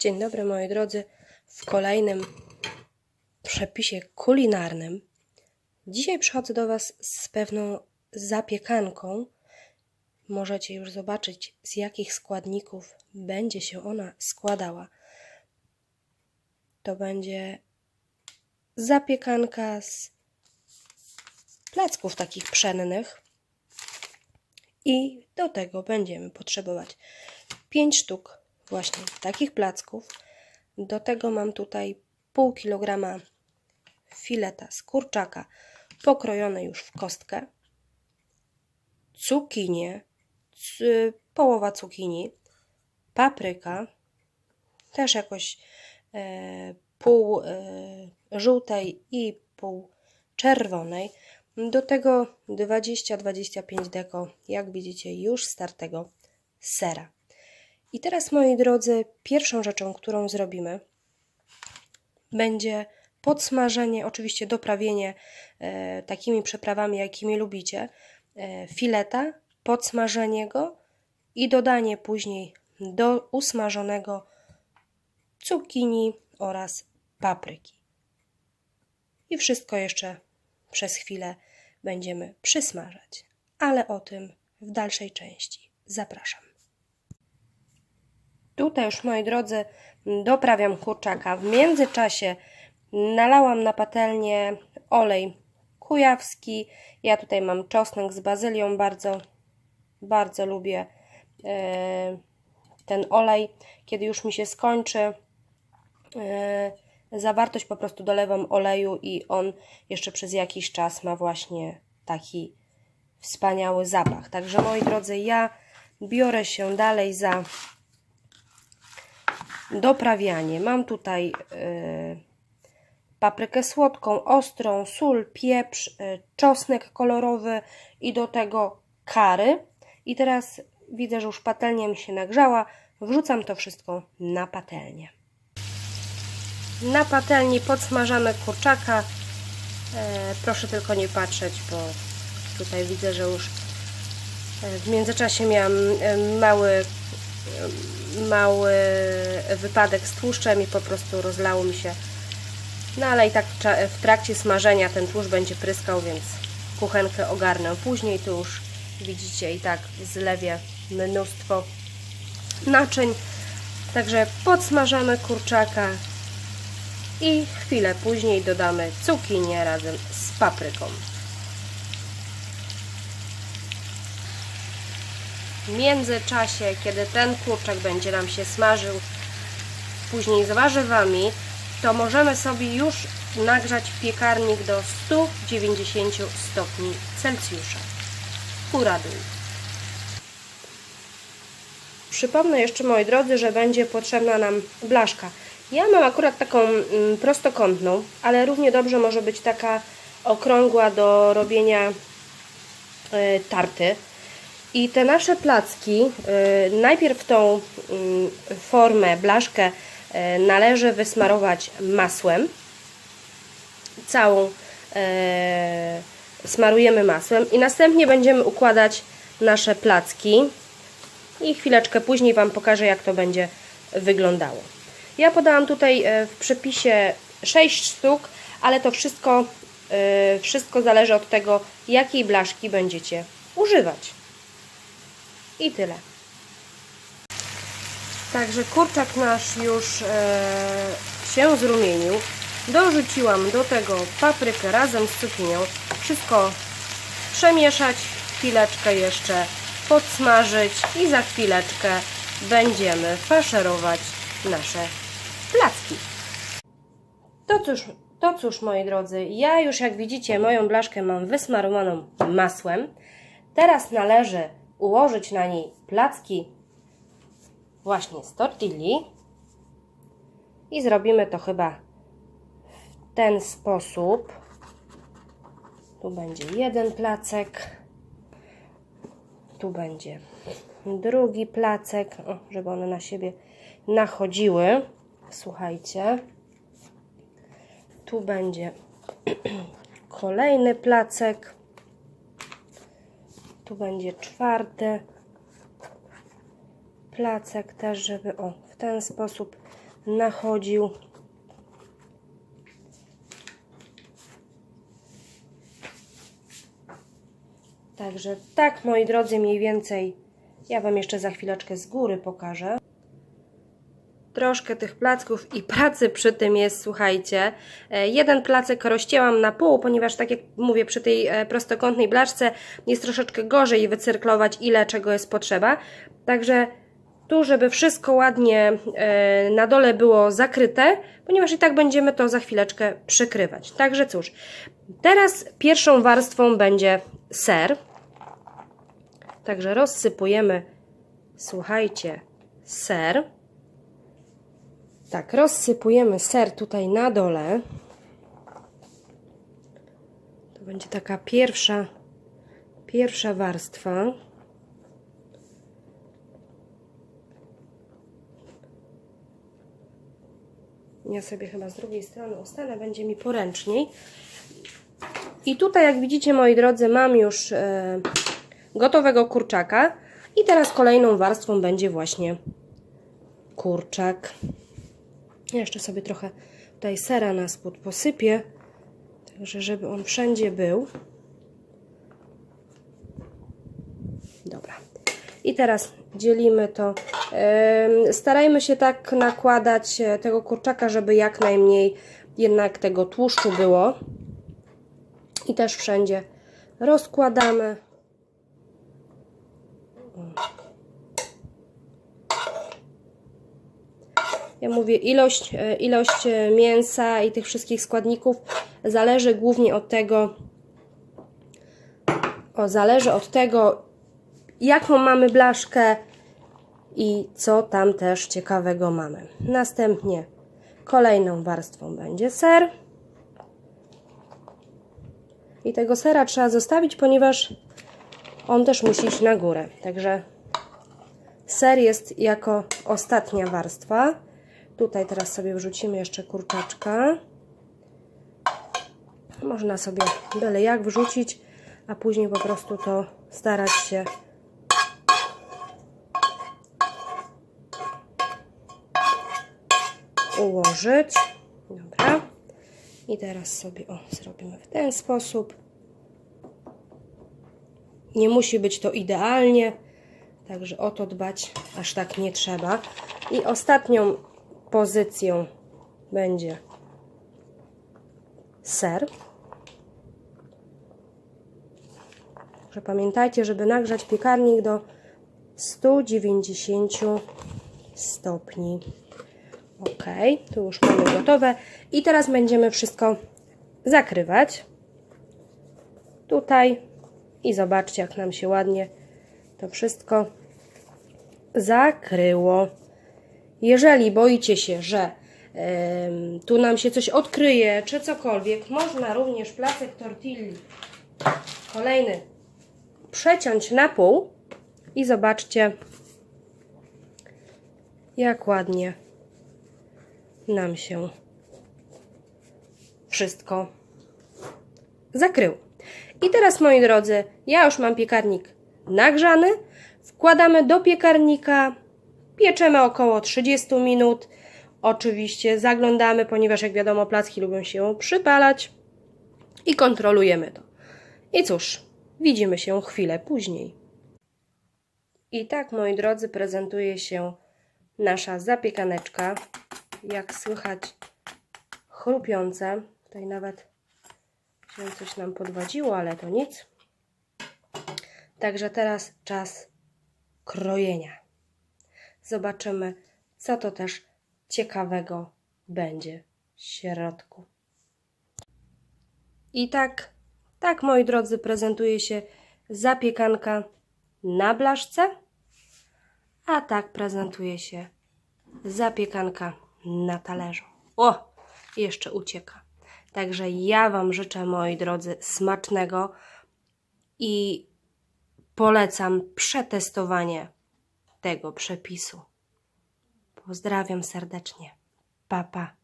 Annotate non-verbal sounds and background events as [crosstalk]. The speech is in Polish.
Dzień dobry moi drodzy. W kolejnym przepisie kulinarnym. Dzisiaj przychodzę do Was z pewną zapiekanką. Możecie już zobaczyć, z jakich składników będzie się ona składała. To będzie zapiekanka z placków takich pszennych. I do tego będziemy potrzebować 5 sztuk właśnie takich placków. Do tego mam tutaj pół kilograma fileta z kurczaka pokrojone już w kostkę, cukinię, c- połowa cukinii, papryka, też jakoś e, pół e, żółtej i pół czerwonej. Do tego 20-25 deko, jak widzicie, już startego sera. I teraz, moi drodzy, pierwszą rzeczą, którą zrobimy, będzie podsmażenie, oczywiście doprawienie e, takimi przyprawami, jakimi lubicie, e, fileta, podsmażenie go i dodanie później do usmażonego cukinii oraz papryki. I wszystko jeszcze przez chwilę będziemy przysmażać, ale o tym w dalszej części. Zapraszam. Tutaj już, moi drodzy, doprawiam kurczaka. W międzyczasie nalałam na patelnię olej kujawski. Ja tutaj mam czosnek z bazylią. Bardzo, bardzo lubię e, ten olej. Kiedy już mi się skończy e, zawartość, po prostu dolewam oleju i on jeszcze przez jakiś czas ma właśnie taki wspaniały zapach. Także, moi drodzy, ja biorę się dalej za doprawianie. Mam tutaj y, paprykę słodką, ostrą, sól, pieprz, y, czosnek kolorowy i do tego kary. I teraz widzę, że już patelnia mi się nagrzała. Wrzucam to wszystko na patelnię. Na patelni podsmażamy kurczaka. E, proszę tylko nie patrzeć, bo tutaj widzę, że już e, w międzyczasie miałam e, mały mały wypadek z tłuszczem i po prostu rozlało mi się. No ale i tak w trakcie smażenia ten tłuszcz będzie pryskał, więc kuchenkę ogarnę później. Tu już widzicie i tak zlewie mnóstwo naczyń. Także podsmażamy kurczaka i chwilę później dodamy cukinię razem z papryką. W międzyczasie, kiedy ten kurczak będzie nam się smażył później z warzywami, to możemy sobie już nagrzać piekarnik do 190 stopni Celsjusza. Dół. Przypomnę jeszcze, moi drodzy, że będzie potrzebna nam blaszka. Ja mam akurat taką mm, prostokątną, ale równie dobrze może być taka okrągła do robienia y, tarty. I te nasze placki, y, najpierw tą y, formę, blaszkę y, należy wysmarować masłem. Całą smarujemy masłem i następnie będziemy układać nasze placki i chwileczkę później Wam pokażę jak to będzie wyglądało. Ja podałam tutaj w przepisie 6 sztuk, ale to wszystko, wszystko zależy od tego jakiej blaszki będziecie używać. I tyle. Także kurczak nasz już e, się zrumienił. Dorzuciłam do tego paprykę razem z cukinią. Wszystko przemieszać, chwileczkę jeszcze podsmażyć i za chwileczkę będziemy faszerować nasze placki. To cóż, to cóż moi drodzy, ja już jak widzicie moją blaszkę mam wysmarowaną masłem. Teraz należy ułożyć na niej placki właśnie z tortilli i zrobimy to chyba w ten sposób. Tu będzie jeden placek, tu będzie drugi placek, o, żeby one na siebie nachodziły. Słuchajcie, tu będzie [clears throat] kolejny placek tu będzie czwarty placek też, żeby o, w ten sposób nachodził. Także tak, moi drodzy, mniej więcej. Ja Wam jeszcze za chwileczkę z góry pokażę. Troszkę tych placków i pracy przy tym jest, słuchajcie. E, Jeden placek rozcięłam na pół, ponieważ tak jak mówię, przy tej e, prostokątnej blaszce jest troszeczkę gorzej wycyrklować, ile czego jest potrzeba. Także tu, żeby wszystko ładnie e, na dole było zakryte, ponieważ i tak będziemy to za chwileczkę przykrywać. Także cóż, teraz pierwszą warstwą będzie ser. Także rozsypujemy, słuchajcie, ser. Tak, rozsypujemy ser tutaj na dole. To będzie taka pierwsza, pierwsza warstwa. Ja sobie chyba z drugiej strony ustanę, będzie mi poręczniej. I tutaj, jak widzicie, moi drodzy, mam już e, gotowego kurczaka. I teraz kolejną warstwą będzie właśnie kurczak. Jeszcze sobie trochę tutaj sera na spód posypię, także żeby on wszędzie był. Dobra. I teraz dzielimy to. Starajmy się tak nakładać e, tego kurczaka, żeby jak najmniej jednak tego tłuszczu było. I też wszędzie rozkładamy. Ja mówię, ilość, e, ilość e, mięsa i tych wszystkich składników zależy głównie od tego, o, zależy od tego, jaką mamy blaszkę i co tam też ciekawego mamy. Następnie kolejną warstwą będzie ser. I tego sera trzeba zostawić, ponieważ on też musi iść na górę. Także ser jest jako ostatnia warstwa. Tutaj teraz sobie wrzucimy jeszcze kurczaczka. Można sobie byle jak wrzucić, a później po prostu to starać się ułożyć. Dobra. I teraz sobie o, zrobimy w ten sposób. Nie musi być to idealnie, także o to dbać aż tak nie trzeba. I ostatnią pozycją będzie ser. Także pamiętajcie, żeby nagrzać piekarnik do 190 stopni. Ok, tu już mamy gotowe. I teraz będziemy wszystko zakrywać. Tutaj. I zobaczcie, jak nam się ładnie to wszystko zakryło. Jeżeli boicie się, że em, tu nam się coś odkryje, czy cokolwiek, można również placek tortilli kolejny przeciąć na pół i zobaczcie, jak ładnie nam się wszystko zakryło. I teraz, moi drodzy, ja już mam piekarnik nagrzany. Wkładamy do piekarnika, pieczemy około 30 minut. Oczywiście zaglądamy, ponieważ jak wiadomo, placki lubią się przypalać i kontrolujemy to. I cóż, widzimy się chwilę później. I tak, moi drodzy, prezentuje się nasza zapiekaneczka. Jak słychać, chrupiące. Tutaj nawet się coś nam podwadziło, ale to nic. Także teraz czas krojenia. Zobaczymy, co to też ciekawego będzie w środku. I tak, tak moi drodzy, prezentuje się zapiekanka na blaszce, a tak prezentuje się zapiekanka na talerzu. O, jeszcze ucieka. Także ja Wam życzę, moi drodzy, smacznego i polecam przetestowanie tego przepisu. Pozdrawiam serdecznie. Papa. Pa.